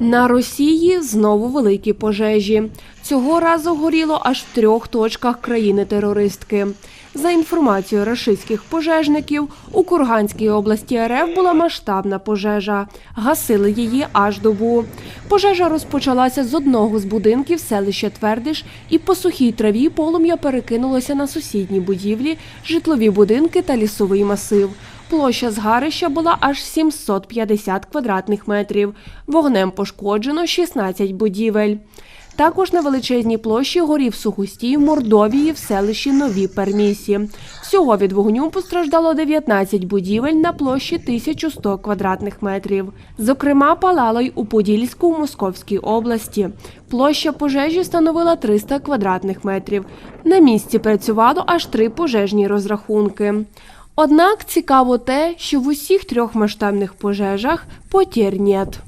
На Росії знову великі пожежі. Цього разу горіло аж в трьох точках країни-терористки. За інформацією рашистських пожежників, у Курганській області РФ була масштабна пожежа. Гасили її аж добу. Пожежа розпочалася з одного з будинків селища Твердиш, і по сухій траві полум'я перекинулося на сусідні будівлі, житлові будинки та лісовий масив. Площа згарища була аж 750 квадратних метрів. Вогнем пошкоджено 16 будівель. Також на величезній площі горів сухостій в Мордовії в селищі Нові Пермісі. Всього від вогню постраждало 19 будівель на площі 1100 квадратних метрів. Зокрема, палало й у Подільську в Московській області. Площа пожежі становила 300 квадратних метрів. На місці працювало аж три пожежні розрахунки. Однак цікаво те, що в усіх трьох масштабних пожежах потір нет.